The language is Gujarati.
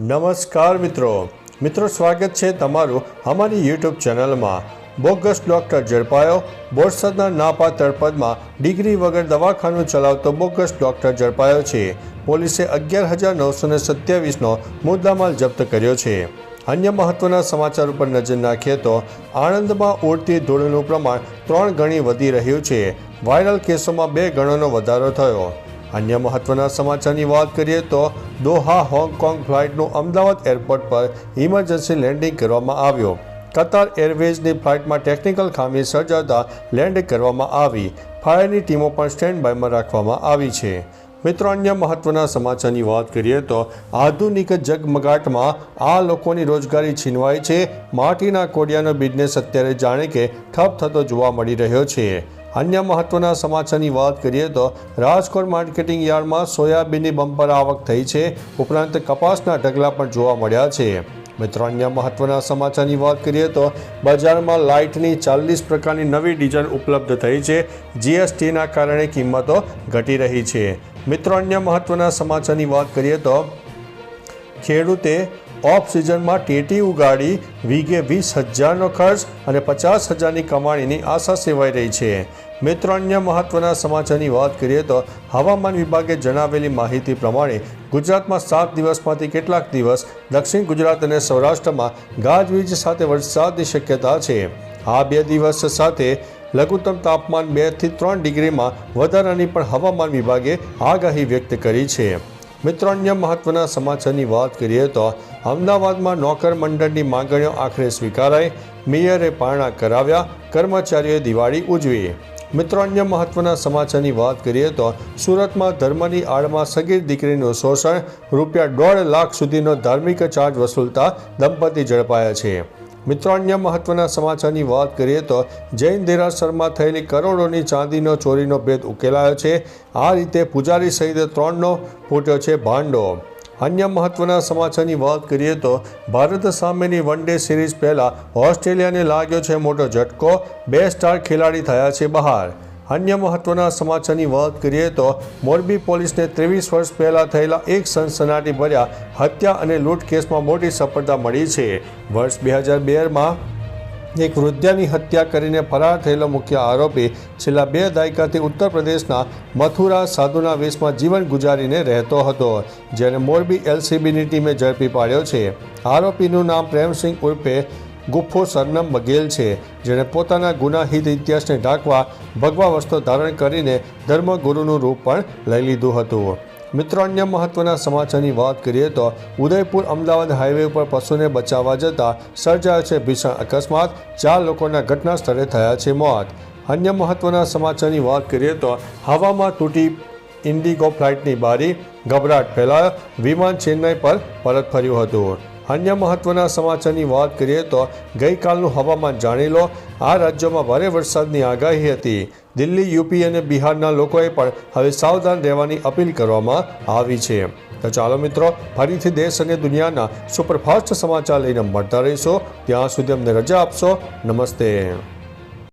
નમસ્કાર મિત્રો. મિત્રો, સ્વાગત છે તમારું અમારી યુટ્યુબ ચેનલમાં. બોગસ ડૉક્ટર ઝડપાયો. બોરસદના નાપા તળપદમાં ડિગ્રી વગર દવાખાનું ચલાવતો બોગસ ડૉક્ટર ઝડપાયો છે. પોલીસે અગિયાર હજાર નવસો ને સત્યાવીસનો મુદ્દામાલ જપ્ત કર્યો છે. અન્ય મહત્વના સમાચાર ઉપર નજર નાખીએ તો આણંદમાં ઉડતી ધૂળનું પ્રમાણ ત્રણ ગણી વધી રહ્યું છે. વાયરલ કેસોમાં બે ગણોનો વધારો થયો. અન્ય મહત્વના સમાચારની વાત કરીએ તો દોહા હોંગકોંગ ફ્લાઇટનું અમદાવાદ એરપોર્ટ પર ઇમરજન્સી લેન્ડિંગ કરવામાં આવ્યો. કતાર એરવેઝની ફ્લાઇટમાં ટેકનિકલ ખામી સર્જાતા લેન્ડ કરવામાં આવી. ફાયરની ટીમો પણ સ્ટેન્ડ બાયમાં રાખવામાં આવી છે. મિત્રો, અન્ય મહત્વના સમાચારની વાત કરીએ તો આધુનિક જગમગાટમાં આ લોકોની રોજગારી છીનવાય છે. માટીના કોડિયાનો બિઝનેસ અત્યારે જાણે કે ઠપ થતો જોવા મળી રહ્યો છે. અન્ય મહત્વના સમાચારની વાત કરીએ તો રાજકોટ માર્કેટિંગ યાર્ડમાં સોયાબીનની બમ્પર આવક થઈ છે. ઉપરાંત કપાસના ઢગલા પણ જોવા મળ્યા છે. મિત્રો, અન્ય મહત્વના સમાચારની વાત કરીએ તો બજારમાં લાઇટની ચાલીસ પ્રકારની નવી ડિઝાઇન ઉપલબ્ધ થઈ છે. જીએસટીના કારણે કિંમતો ઘટી રહી છે. મિત્રો, અન્ય મહત્વના સમાચારની વાત કરીએ તો ખેડૂતે ઓફ સિઝનમાં ટેટી ઉગાડી વીઘે વીસ હજારનો ખર્ચ અને પચાસ હજારની કમાણીની આશા સેવાઈ રહી છે. મિત્રો, અન્ય મહત્વના સમાચારની વાત કરીએ તો હવામાન વિભાગે જણાવેલી માહિતી પ્રમાણે ગુજરાતમાં સાત દિવસમાંથી કેટલાક દિવસ દક્ષિણ ગુજરાત અને સૌરાષ્ટ્રમાં ગાજવીજ સાથે વરસાદની શક્યતા છે. આ બે દિવસ સાથે લઘુત્તમ તાપમાન બેથી ત્રણ ડિગ્રીમાં વધારાની પણ હવામાન વિભાગે આગાહી વ્યક્ત કરી છે. મિત્રો અન્ય મહત્વના સમાચારની વાત કરીએ તો અમદાવાદમાં નોકર મંડળની માંગણીઓ આખરે સ્વીકારાઈ. મેયરે પારણા કરાવ્યા. કર્મચારીઓએ દિવાળી ઉજવી. મિત્રો અન્ય મહત્વના સમાચારની વાત કરીએ તો સુરતમાં ધર્મની આડમાં સગીર દીકરીનું શોષણ. રૂપિયા દોઢ લાખ સુધીનો ધાર્મિક ચાર્જ વસૂલતા દંપતી ઝડપાયા છે. મિત્રો અન્ય મહત્વના સમાચારની વાત કરીએ તો જૈન દેરાસરમાં થયેલી કરોડોની ચાંદીનો ચોરીનો ભેદ ઉકેલાયો છે. આ રીતે પૂજારી સહિત ત્રણનો ફૂટ્યો છે ભાંડો. અન્ય મહત્વના સમાચારની વાત કરીએ તો ભારત સામેની વન ડે સિરીઝ પહેલાં ઓસ્ટ્રેલિયાને લાગ્યો છે મોટો ઝટકો. બે સ્ટાર ખેલાડી થયા છે બહાર. અન્ય મહત્વના સમાચારની વાત કરીએ તો મોરબી પોલીસને ત્રેવીસ વર્ષ પહેલાં થયેલા એક સનસનાટી ભર્યા હત્યા અને લૂંટ કેસમાં મોટી સફળતા મળી છે. વર્ષ બે હજાર બેમાં એક વૃદ્ધાની હત્યા કરીને ફરાર થયેલો મુખ્ય આરોપી છેલ્લા બે દાયકાથી ઉત્તર પ્રદેશના મથુરા સાધુના વેશમાં જીવન ગુજારીને રહેતો હતો જેને મોરબી એલસીબીની ટીમે ઝડપી પાડ્યો છે. આરોપીનું નામ પ્રેમસિંહ ઉર્ફે ગુફ્ફો સરનમ બગેલ છે, જેણે પોતાના ગુનાહિત ઇતિહાસને ઢાંકવા ભગવા વસ્ત્રો ધારણ કરીને ધર્મગુરુનું રૂપ પણ લઈ લીધું હતું. મિત્રો, અન્ય મહત્વના સમાચારની વાત કરીએ તો ઉદયપુર અમદાવાદ હાઈવે ઉપર પશુને બચાવવા જતાં સર્જાયો છે ભીષણ અકસ્માત. ચાર લોકોના ઘટના સ્થળે થયા છે મોત. અન્ય મહત્વના સમાચારની વાત કરીએ તો હવામાં તૂટી ઇન્ડિગો ફ્લાઇટની બારી ગભરાટ ફેલાયો. વિમાન ચેન્નઈ પર પરત ફર્યું હતું. અન્ય મહત્વના સમાચારની વાત કરીએ તો ગઈકાલનું હવામાન જાણી લો. આ રાજ્યોમાં ભારે વરસાદની આગાહી હતી. દિલ્હી, યુપી અને બિહારના લોકોએ પણ હવે સાવધાન રહેવાની અપીલ કરવામાં આવી છે. તો ચાલો મિત્રો, ફરીથી દેશ અને દુનિયાના સુપરફાસ્ટ સમાચાર લઈને મળતા રહીશો. ત્યાં સુધી અમને રજા આપશો. નમસ્તે.